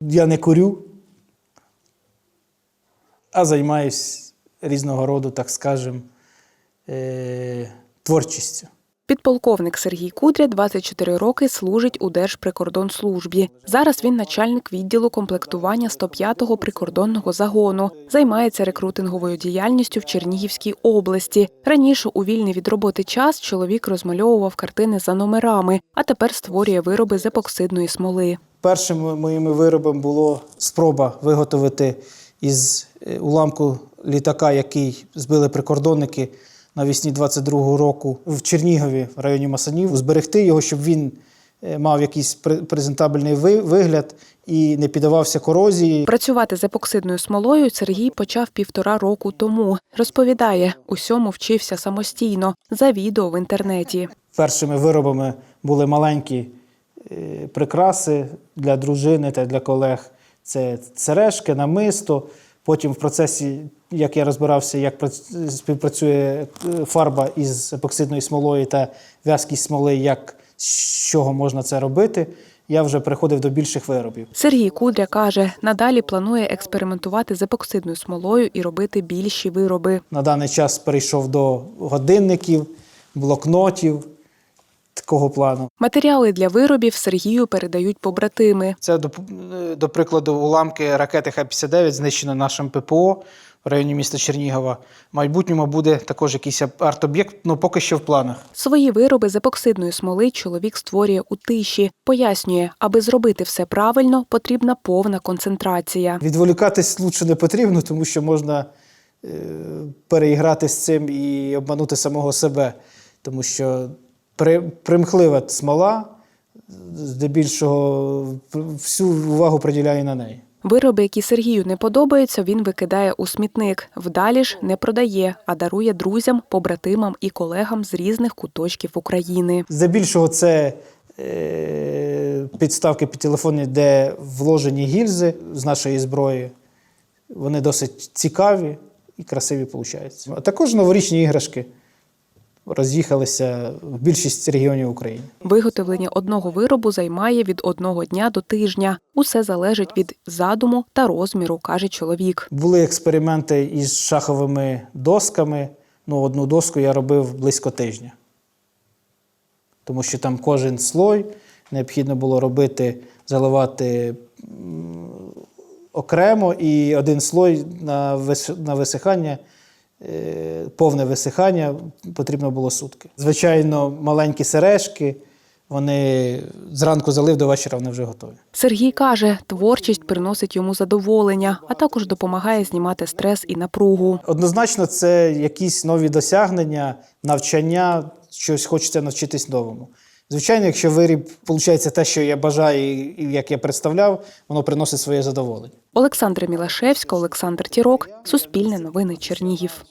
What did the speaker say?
Я не курю, а займаюся різного роду, так скажем, е- творчістю. Підполковник Сергій Кудря 24 роки служить у Держприкордонслужбі. Зараз він начальник відділу комплектування 105-го прикордонного загону. Займається рекрутинговою діяльністю в Чернігівській області. Раніше у вільний від роботи час чоловік розмальовував картини за номерами, а тепер створює вироби з епоксидної смоли. Першим моїм виробом було спроба виготовити із е, уламку літака, який збили прикордонники навесні 22-го року в Чернігові, в районі Масанів, зберегти його, щоб він е, мав якийсь пре- презентабельний вигляд і не піддавався корозії. Працювати з епоксидною смолою Сергій почав півтора року тому. Розповідає, усьому вчився самостійно за відео в інтернеті. Першими виробами були маленькі прикраси для дружини та для колег. Це сережки, намисто. Потім в процесі, як я розбирався, як прац- співпрацює е, фарба із епоксидною смолою та в'язкість смоли, як з чого можна це робити, я вже переходив до більших виробів. Сергій Кудря каже, надалі планує експериментувати з епоксидною смолою і робити більші вироби. На даний час перейшов до годинників, блокнотів такого плану. Матеріали для виробів Сергію передають побратими. Це до, до прикладу уламки ракети Х-59 знищено нашим ППО в районі міста Чернігова. В майбутньому буде також якийсь арт-об'єкт, ну поки що в планах. Свої вироби з епоксидної смоли чоловік створює у тиші. Пояснює, аби зробити все правильно, потрібна повна концентрація. Відволікатись лучше не потрібно, тому що можна е, переіграти з цим і обманути самого себе. Тому що при, примхлива смола, здебільшого всю увагу приділяє на неї. Вироби, які Сергію не подобаються, він викидає у смітник. Вдалі ж не продає, а дарує друзям, побратимам і колегам з різних куточків України. Здебільшого це е, підставки під телефони, де вложені гільзи з нашої зброї. Вони досить цікаві і красиві виходять. А також новорічні іграшки роз'їхалися в більшість регіонів України. Виготовлення одного виробу займає від одного дня до тижня. Усе залежить від задуму та розміру, каже чоловік. Були експерименти із шаховими досками. Ну, одну доску я робив близько тижня. Тому що там кожен слой необхідно було робити, заливати окремо, і один слой на, висихання, повне висихання потрібно було сутки. Звичайно, маленькі сережки, вони зранку залив до вечора вони вже готові. Сергій каже, творчість приносить йому задоволення, а також допомагає знімати стрес і напругу. Однозначно, це якісь нові досягнення, навчання, щось хочеться навчитись новому. Звичайно, якщо виріб виходить те, що я бажаю і як я представляв, воно приносить своє задоволення. Олександра Мілашевська, Олександр Тірок, Суспільне новини Чернігів.